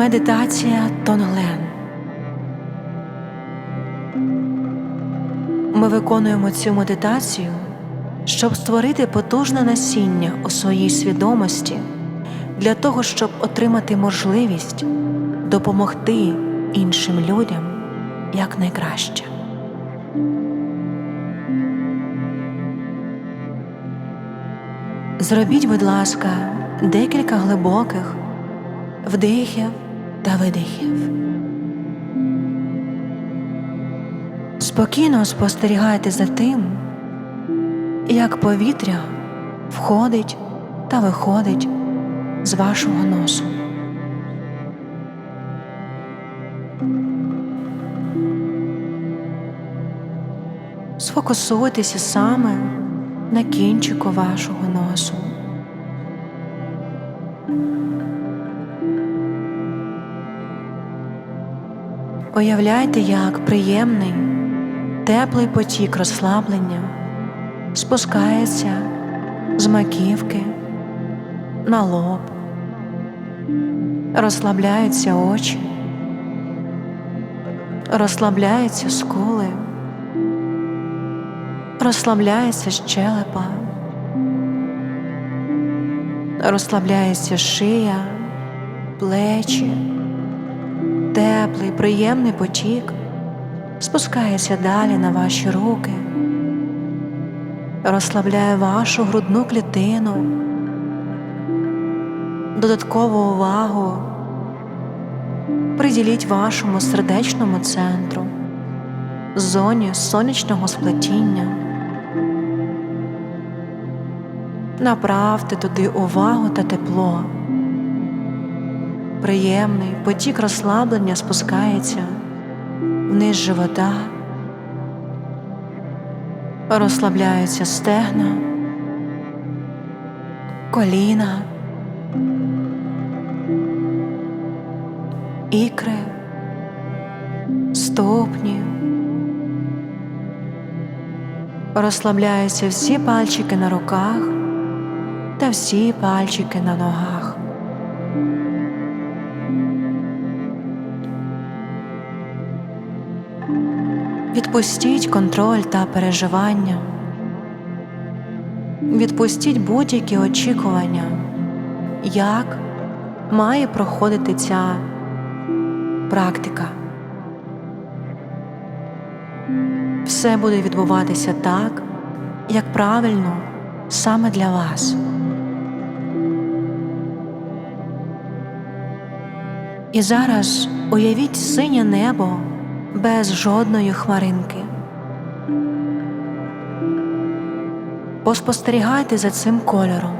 Медитація Тонглен. Ми виконуємо цю медитацію, щоб створити потужне насіння у своїй свідомості для того, щоб отримати можливість допомогти іншим людям якнайкраще. Зробіть, будь ласка, декілька глибоких вдихів та видихів. Спокійно спостерігайте за тим, як повітря входить та виходить з вашого носу. Сфокусуйтеся саме на кінчику вашого носу. Уявляйте, як приємний, теплий потік розслаблення спускається з маківки на лоб, розслабляються очі, розслабляються скули, розслабляється щелепа, розслабляється шия, плечі теплий, приємний потік спускається далі на ваші руки, розслабляє вашу грудну клітину, додаткову увагу приділіть вашому сердечному центру, зоні сонячного сплетіння. Направте туди увагу та тепло приємний потік розслаблення спускається вниз живота, розслабляються стегна, коліна, ікри, ступні. Розслабляються всі пальчики на руках та всі пальчики на ногах. Відпустіть контроль та переживання. Відпустіть будь-які очікування, як має проходити ця практика. Все буде відбуватися так, як правильно саме для вас. І зараз уявіть синє небо без жодної хмаринки. Поспостерігайте за цим кольором.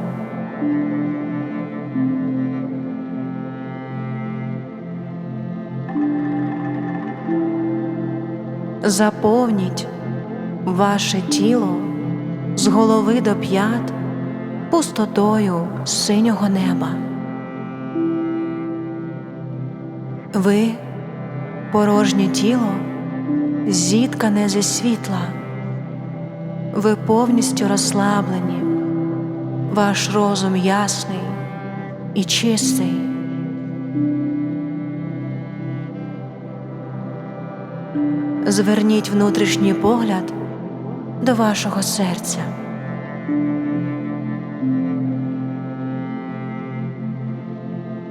Заповніть ваше тіло з голови до п'ят пустотою синього неба. Ви порожнє тіло зіткане зі світла. Ви повністю розслаблені, ваш розум ясний і чистий. Зверніть внутрішній погляд до вашого серця.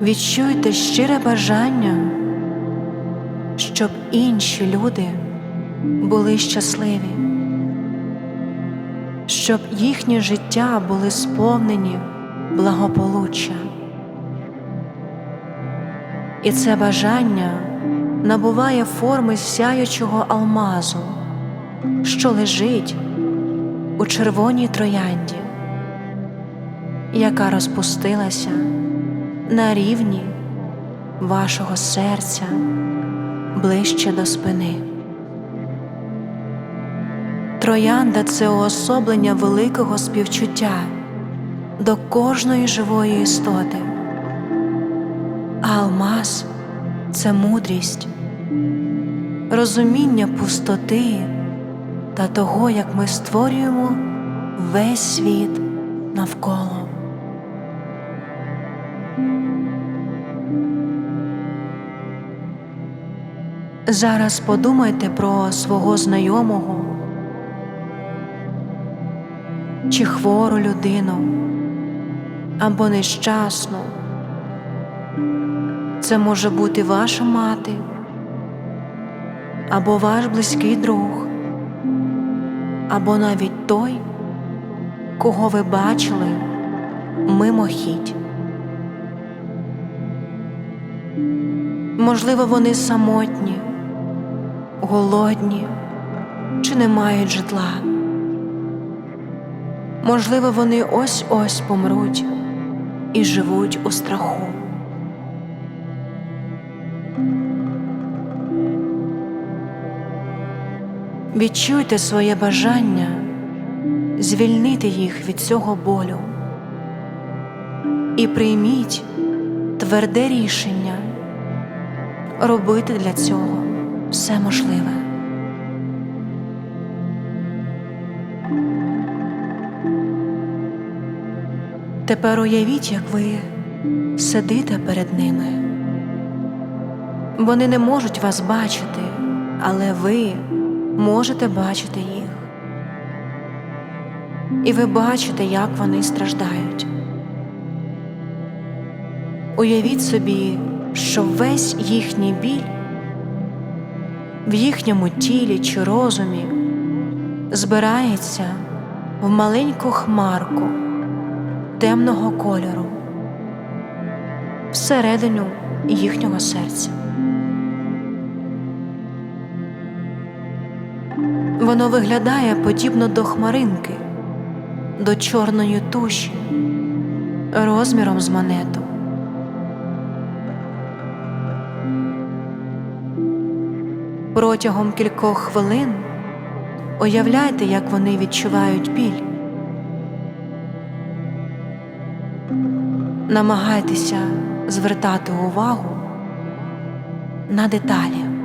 Відчуйте щире бажання щоб інші люди були щасливі, щоб їхнє життя були сповнені благополуччя. І це бажання набуває форми сяючого алмазу, що лежить у червоній троянді, яка розпустилася на рівні вашого серця ближче до спини. Троянда це уособлення великого співчуття до кожної живої істоти, а алмаз це мудрість, розуміння пустоти та того, як ми створюємо весь світ навколо. Зараз подумайте про свого знайомого чи хвору людину або нещасну. Це може бути ваша мати або ваш близький друг, або навіть той, кого ви бачили мимохідь. Можливо, вони самотні, голодні чи не мають житла. Можливо, вони ось ось помруть і живуть у страху. Відчуйте своє бажання звільнити їх від цього болю і прийміть тверде рішення робити для цього все можливе. Тепер уявіть, як ви сидите перед ними. Вони не можуть вас бачити, але ви можете бачити їх. І ви бачите, як вони страждають. Уявіть собі, що весь їхній біль в їхньому тілі чи розумі збирається в маленьку хмарку темного кольору всередину їхнього серця. Воно виглядає подібно до хмаринки, до чорної туші, розміром з монету. Протягом кількох хвилин уявляйте, як вони відчувають біль. Намагайтеся звертати увагу на деталі.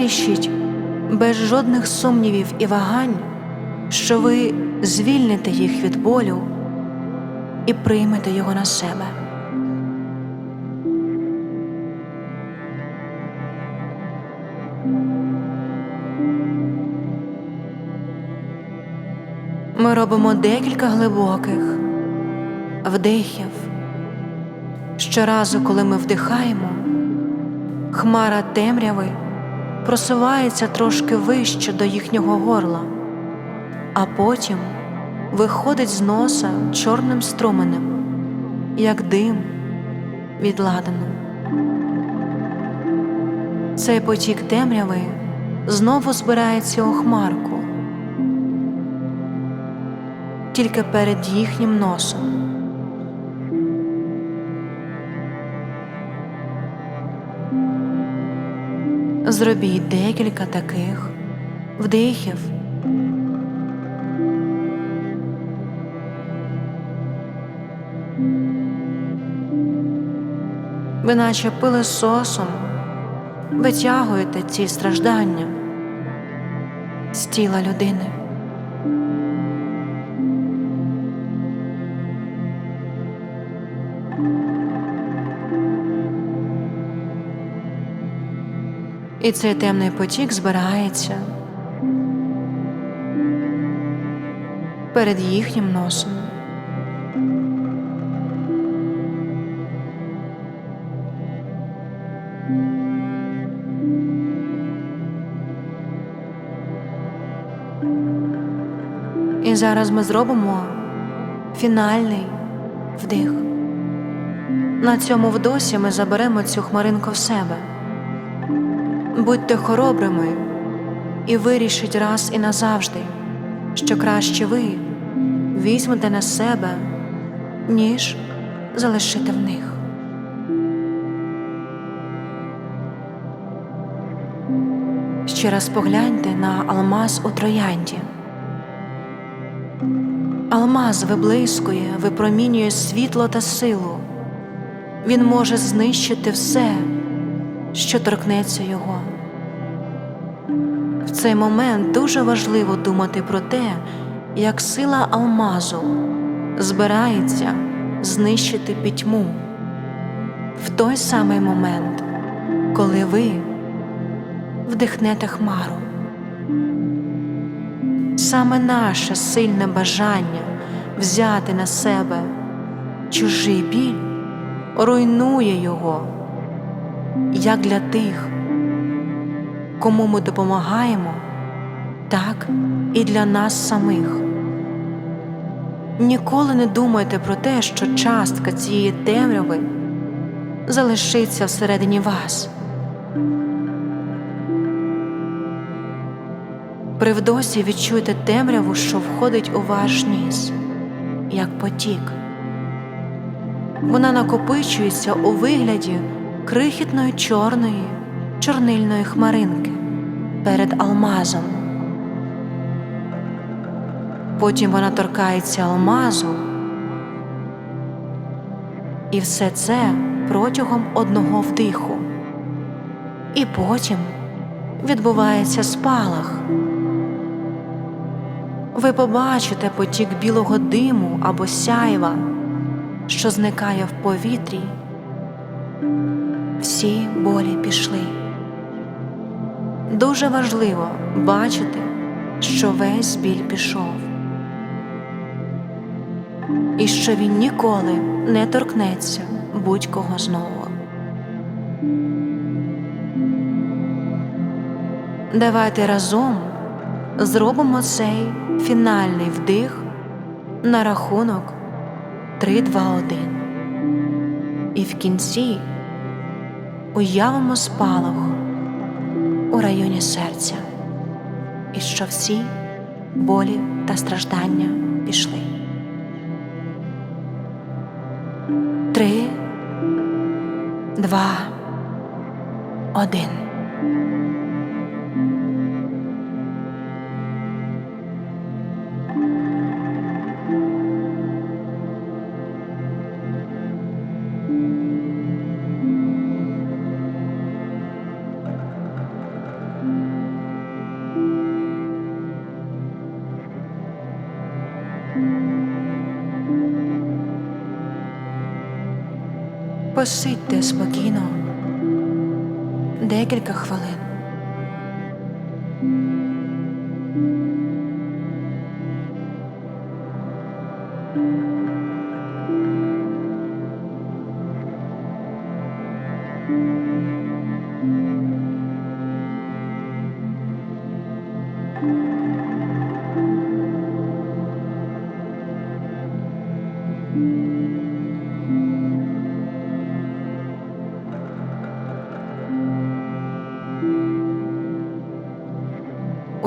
Вирішіть без жодних сумнівів і вагань, що ви звільните їх від болю і приймете його на себе. Ми робимо декілька глибоких вдихів. Щоразу, коли ми вдихаємо, хмара темряви просувається трошки вище до їхнього горла, а потім виходить з носа чорним струменем, як дим від ладану. Цей потік темряви знову збирається у хмарку, тільки перед їхнім носом. Зробіть декілька таких вдихів. Ви наче пилососом витягуєте ці страждання з тіла людини. І цей темний потік збирається перед їхнім носом. І зараз ми зробимо фінальний вдих. На цьому вдосі ми заберемо цю хмаринку в себе. Будьте хоробрими і вирішіть раз і назавжди, що краще ви візьмете на себе, ніж залишити в них. Ще раз погляньте на алмаз у троянді. Алмаз виблискує, випромінює світло та силу. Він може знищити все, що торкнеться його. В цей момент дуже важливо думати про те, як сила алмазу збирається знищити пітьму в той самий момент, коли ви вдихнете хмару. Саме наше сильне бажання взяти на себе чужий біль руйнує його, як для тих, кому ми допомагаємо, так і для нас самих. Ніколи не думайте про те, що частка цієї темряви залишиться всередині вас. При вдосі відчуйте темряву, що входить у ваш ніс, як потік. Вона накопичується у вигляді крихітної чорної, чорнильної хмаринки перед алмазом. Потім вона торкається алмазу, і все це протягом одного вдиху. І потім відбувається спалах. Ви побачите потік білого диму або сяйва, що зникає в повітрі. Всі болі пішли. Дуже важливо бачити, що весь біль пішов, і що він ніколи не торкнеться будь-кого знову. Давайте разом зробимо цей фінальний вдих на рахунок 3, 2, 1. І в кінці уявимо спалах у районі серця, і що всі болі та страждання пішли. Три, два, один. Посидьте спокійно декілька хвилин.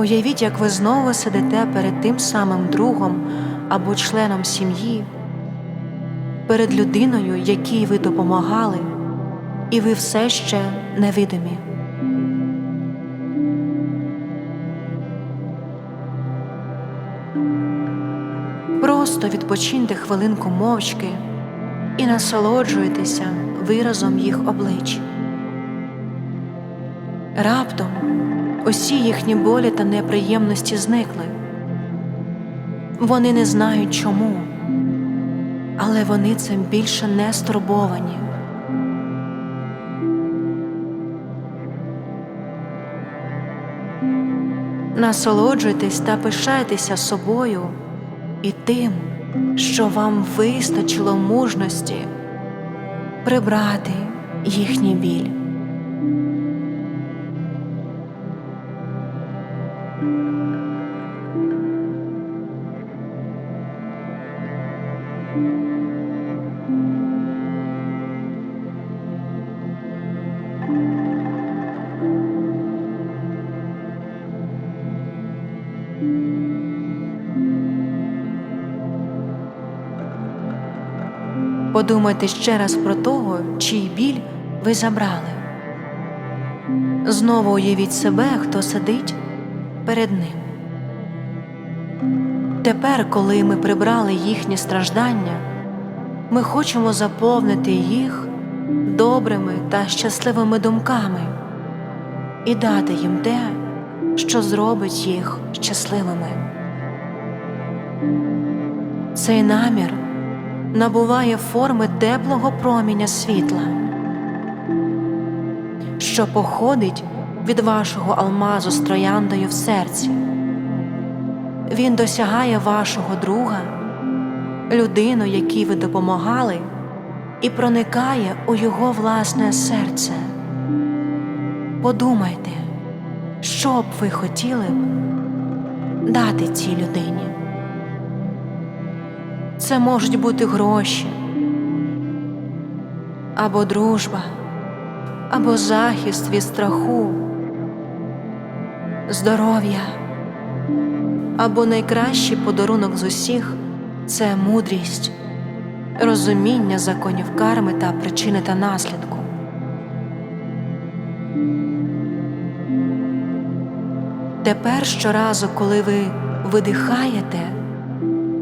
Уявіть, як ви знову сидите перед тим самим другом або членом сім'ї, перед людиною, якій ви допомагали, і ви все ще невидимі. Просто відпочиньте хвилинку мовчки і насолоджуйтеся виразом їх облич. Раптом усі їхні болі та неприємності зникли. Вони не знають чому, але вони цим більше не стурбовані. Насолоджуйтесь та пишайтеся собою і тим, що вам вистачило мужності прибрати їхній біль. Подумайте ще раз про того, чий біль ви забрали. Знову уявіть себе, хто сидить перед ним. Тепер, коли ми прибрали їхні страждання, ми хочемо заповнити їх добрими та щасливими думками і дати їм те, що зробить їх щасливими. Цей намір набуває форми теплого проміння світла, що походить від вашого алмазу з трояндою в серці. Він досягає вашого друга, людину, якій ви допомагали, і проникає у його власне серце. Подумайте, що б ви хотіли б дати цій людині. Це можуть бути гроші, або дружба, або захист від страху, здоров'я, або найкращий подарунок з усіх це мудрість, розуміння законів карми та причини та наслідку. Тепер щоразу, коли ви видихаєте,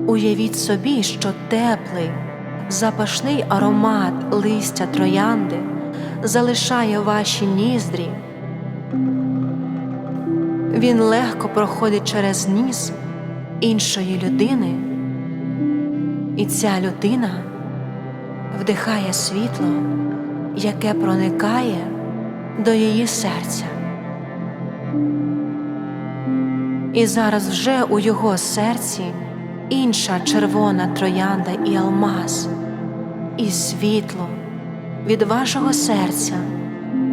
уявіть собі, що теплий, запашний аромат листя троянди залишає ваші ніздрі. Він легко проходить через ніс іншої людини, і ця людина вдихає світло, яке проникає до її серця. І зараз вже у його серці інша червона троянда і алмаз, і світло від вашого серця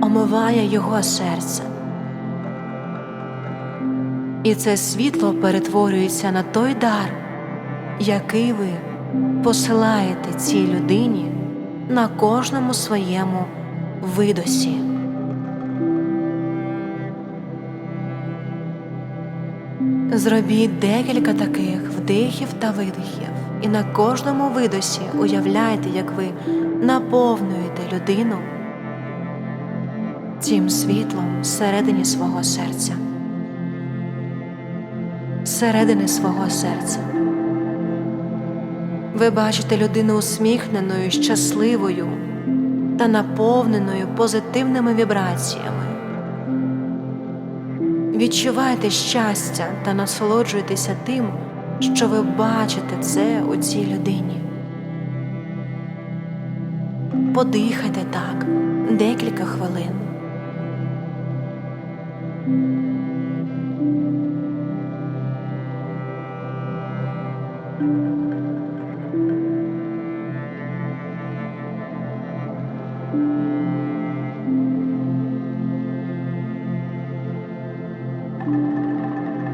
омиває його серце. І це світло перетворюється на той дар, який ви посилаєте цій людині на кожному своєму видосі. Зробіть декілька таких вдихів та видихів, і на кожному видосі уявляйте, як ви наповнюєте людину цим світлом всередині свого серця, всередини свого серця. Ви бачите людину усміхненою, щасливою та наповненою позитивними вібраціями. Відчувайте щастя та насолоджуйтеся тим, що ви бачите це у цій людині. Подихайте так декілька хвилин.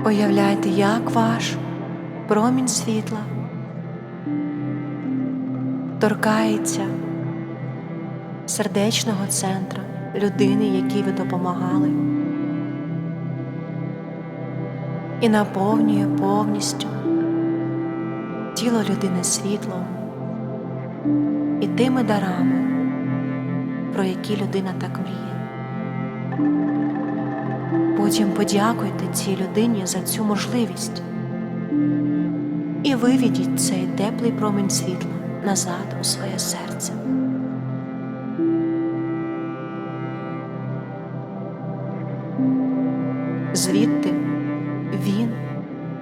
Уявляйте, як ваш промінь світла торкається сердечного центра людини, якій ви допомагали, і наповнює повністю тіло людини світлом і тими дарами, про які людина так мріє. Потім подякуйте цій людині за цю можливість і виведіть цей теплий промінь світла назад у своє серце. Звідти він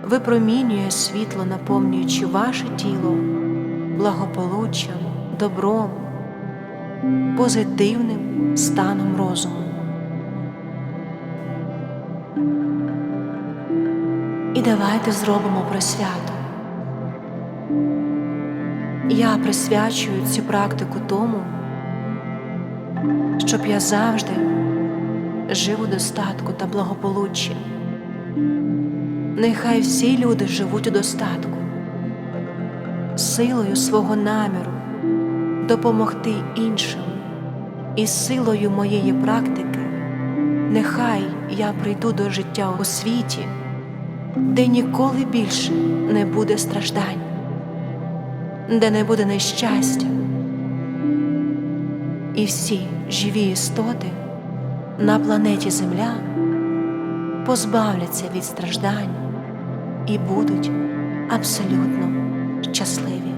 випромінює світло, наповнюючи ваше тіло благополуччям, добром, позитивним станом розуму. Давайте зробимо присвяту. Я присвячую цю практику тому, щоб я завжди жив у достатку та благополуччі. Нехай всі люди живуть у достатку, силою свого наміру допомогти іншим і силою моєї практики, нехай я прийду до життя у світі де ніколи більше не буде страждань, де не буде нещастя, і всі живі істоти на планеті Земля позбавляться від страждань і будуть абсолютно щасливі.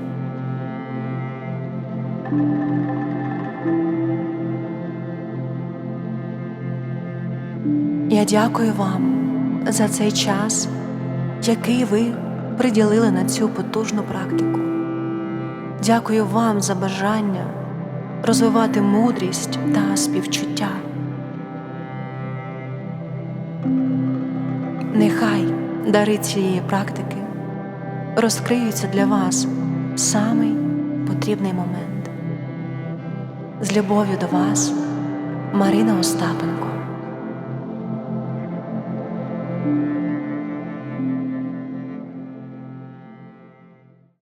Я дякую вам за цей час який ви приділили на цю потужну практику. Дякую вам за бажання розвивати мудрість та співчуття. Нехай дари цієї практики розкриються для вас в самий потрібний момент. З любов'ю до вас, Марина Остапенко.